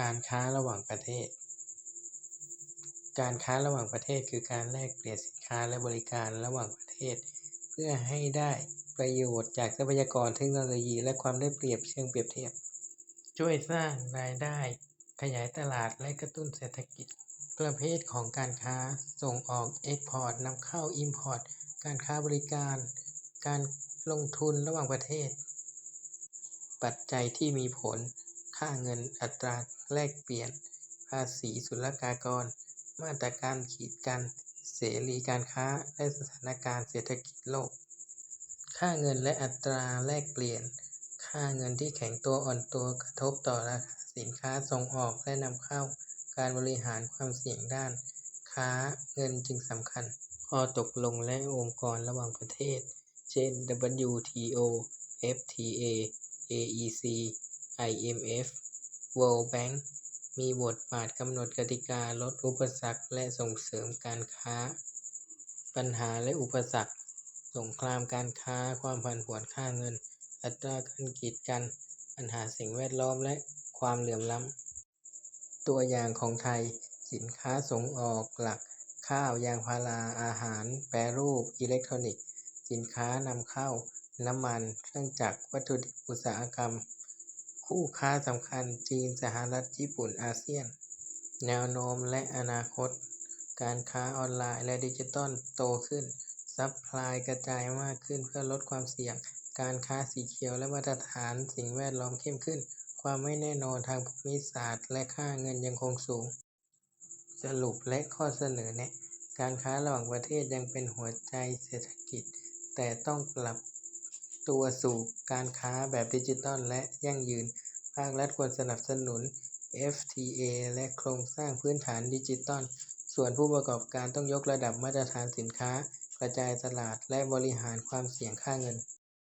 การค้าระหว่างประเทศ การค้าระหว่างประเทศคือการแลกเปลี่ยนสินค้าและบริการระหว่างประเทศ เพื่อให้ได้ประโยชน์จากทรัพยากรเทคโนโลยี และความได้เปรียบเชิงเปรียบเทียบ ช่วยสร้างรายได้ ขยายตลาดและกระตุ้นเศรษฐกิจ ประเภทของการค้าส่งออกเอ็กพอร์ตนำเข้าอิมพอร์ตการค้าบริการ การลงทุนระหว่างประเทศ ปัจจัยที่มีผล ค่าเงินอัตราแลกเปลี่ยน ภาษีศุลกากร มาตรการกีดกันเสรีการค้า และสถานการณ์เศรษฐกิจโลก ค่าเงินและอัตราแลกเปลี่ยน ค่าเงินที่แข็งตัวอ่อนตัวกระทบต่อราคาสินค้าส่งออกและนำเข้า การบริหารความเสี่ยงด้าน ค้าเงินจึงสำคัญข้อตกลงและองค์กรระหว่างประเทศ เช่น WTO FTA AEC IMF World Bank มีบทบาทกำหนดกติกาลดอุปสรรคและส่งเสริมการค้า ปัญหาและอุปสรรค สงครามการค้าความผันผวนค่าเงิน อัตราการกีดกัน ปัญหาสิ่งแวดล้อมและความเหลื่อมล้ำ ตัวอย่างของไทย สินค้าส่งออกหลัก ข้าวยางพาราอาหาร แปรรูป อิเล็กทรอนิกส์ สินค้านำเข้า น้ำมัน เครื่องจักรวัตถุดิบอุตสาหกรรม คู่ค้าสำคัญจีน สหรัฐ ญี่ปุ่น อาเซียน แนวโน้มและอนาคต การค้าออนไลน์และดิจิทัลโตขึ้น ซัพพลายกระจายมากขึ้นเพื่อลดความเสี่ยง การค้าสีเขียวและมาตรฐานสิ่งแวดล้อมเข้มขึ้น ความไม่แน่นอนทางภูมิศาสตร์ และค่าเงินยังคงสูง สรุปและข้อเสนอแนะ การค้าระหว่างประเทศยังเป็นหัวใจเศรษฐกิจ แต่ต้องปรับ ตัวสู่การค้าแบบดิจิทัลและยั่งยืน ภาครัฐควรสนับสนุน FTA และโครงสร้างพื้นฐานดิจิทัล ส่วนผู้ประกอบการต้องยกระดับมาตรฐานสินค้า กระจายตลาด และบริหารความเสี่ยงค่าเงิน